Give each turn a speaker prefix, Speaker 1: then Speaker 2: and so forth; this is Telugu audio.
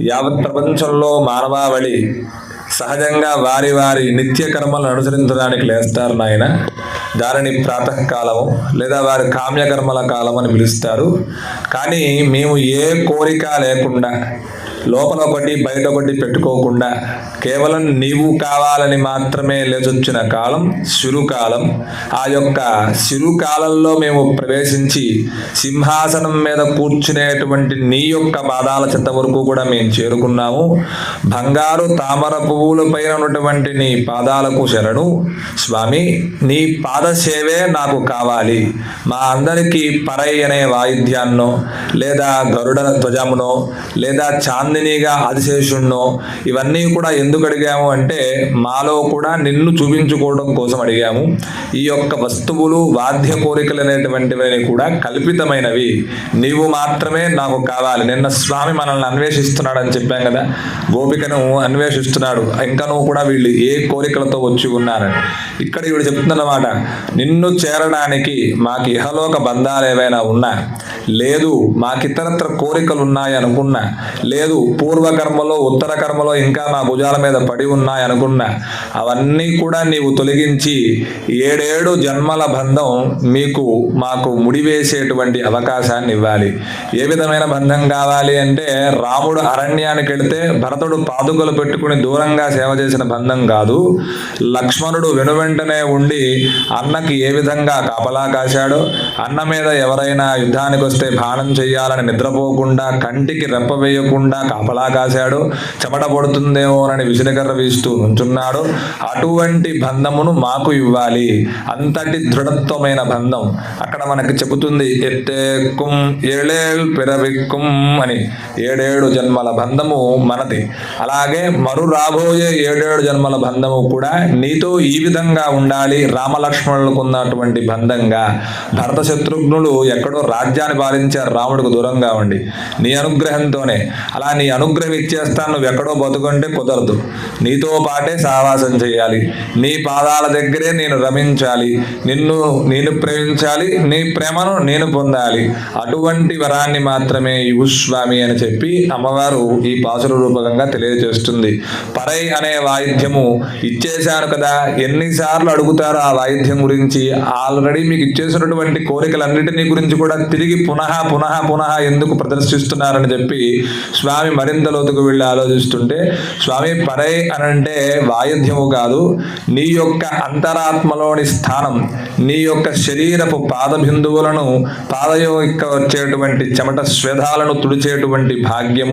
Speaker 1: యావత్ ప్రపంచంలో మానవావళి సహజంగా వారి వారి నిత్య కర్మలను అనుసరించడానికి లేస్తారు నాయన. దానిని ప్రాతకాలము లేదా వారి కామ్యకర్మల కాలం అని పిలుస్తారు. కానీ మేము ఏ కోరిక లేకుండా లోపల ఒకటి బయట ఒకటి పెట్టుకోకుండా కేవలం నీవు కావాలని మాత్రమే లేచొచ్చిన కాలం శిరుకాలం ఆ యొక్క శిరుకాలంలో మేము ప్రవేశించి సింహాసనం మీద కూర్చునేటువంటి నీ యొక్క పాదాల చెత్త వరకు కూడా మేము చేరుకున్నాము. బంగారు తామర పువ్వుల పైన ఉన్నటువంటి నీ పాదాలకు శరణు. స్వామి నీ పాద సేవే నాకు కావాలి. మా అందరికీ పరై అనే వాయిద్యాన్నో లేదా గరుడ ధ్వజమునో లేదా చాందినిగా ఆదిశేషుణ్ణో ఇవన్నీ కూడా ఎందుకు అడిగాము అంటే మాలో కూడా నిన్ను చూపించుకోవడం కోసం అడిగాము. ఈ యొక్క వస్తువులు వాద్య కోరికలు అనేటువంటివి కూడా కల్పితమైనవి. నీవు మాత్రమే నాకు కావాలి. నిన్న స్వామి మనల్ని అన్వేషిస్తున్నాడని చెప్పాం కదా. గోపికను అన్వేషిస్తున్నాడు. ఇంకా నువ్వు కూడా వీళ్ళు ఏ కోరికలతో వచ్చి ఉన్నారని. ఇక్కడ ఇవి చెప్తున్నమాట నిన్ను చేరడానికి మాకు ఇహలోక బంధాలు ఏవైనా ఉన్నా లేదు మాకితరత్ర కోరికలు ఉన్నాయి అనుకున్నా. లేదు పూర్వకర్మలో ఉత్తర కర్మలో ఇంకా మా భుజాల మీద పడి ఉన్నాయి అనుకున్నా. అవన్నీ కూడా నీవు తొలగించి ఏడేడు జన్మల బంధం మీకు మాకు ముడివేసేటువంటి అవకాశాన్ని ఇవ్వాలి. ఏ విధమైన బంధం కావాలి అంటే రాముడు అరణ్యానికి వెళితే భరతుడు పాదుకలు పెట్టుకుని దూరంగా సేవ చేసిన బంధం కాదు. లక్ష్మణుడు వెనువెంటనే ఉండి అన్నకి ఏ విధంగా కాపలా కాశాడో అన్న మీద ఎవరైనా యుద్ధానికి వస్తే భానం చేయాలని నిద్రపోకుండా కంటికి రెప్ప వేయకుండా కాపలా కాశాడు. చెమట పడుతుందేమోనని విసిరికర్ర వీస్తూ నుంచున్నాడు. అటువంటి బంధమును మాకు ఇవ్వాలి. అంతటి దృఢత్వమైన బంధం. అక్కడ మనకి చెబుతుంది ఎత్తేక్కుం ఏళేల్ పిరవిక్కుం అని. ఏడేడు జన్మల బంధము మనది. అలాగే మరు రాబోయే ఏడేడు జన్మల బంధము కూడా నీతో ఈ విధంగా ఉండాలి. రామలక్ష్మణులకు ఉన్నటువంటి బంధంగా. భరత శత్రుఘ్నులు ఎక్కడో రాజ్యాన్ని పాలించారు రాముడికి దూరంగా ఉండి నీ అనుగ్రహంతోనే. అలా నీ అనుగ్రహం ఇచ్చేస్తాను. నువ్వు ఎక్కడో బతుకుంటే కుదరదు. నీతో పాటే సావాసం చేయాలి. నీ పాదాల దగ్గరే నేను రమించాలి. నిన్ను నేను ప్రేమించాలి. నీ ప్రేమను నేను పొందాలి. అటువంటి వరాన్ని మాత్రమే ఇవు స్వామి అని చెప్పి అమ్మవారు ఈ పాసుల రూపకంగా తెలియజేస్తుంది. పరై అనే వాయిద్యము ఇచ్చేశాను కదా. ఎన్నిసార్లు అడుగుతారో ఆ వాయిద్యం గురించి? ఆల్రెడీ మీకు ఇచ్చేసినటువంటి కోరికలన్నిటినీ గురించి కూడా తిరిగి పునః పునః పునః ఎందుకు ప్రదర్శిస్తున్నారని చెప్పి స్వామి మరింత లోతుకు వెళ్ళి ఆలోచిస్తుంటే స్వామి పరై అని అంటే వాయిద్యము కాదు నీ యొక్క అంతరాత్మలోని స్థానం నీ యొక్క శరీరపు పాద బిందువులను పాదం వచ్చేటువంటి చెమట స్వేదాలను తుడిచేటువంటి భాగ్యం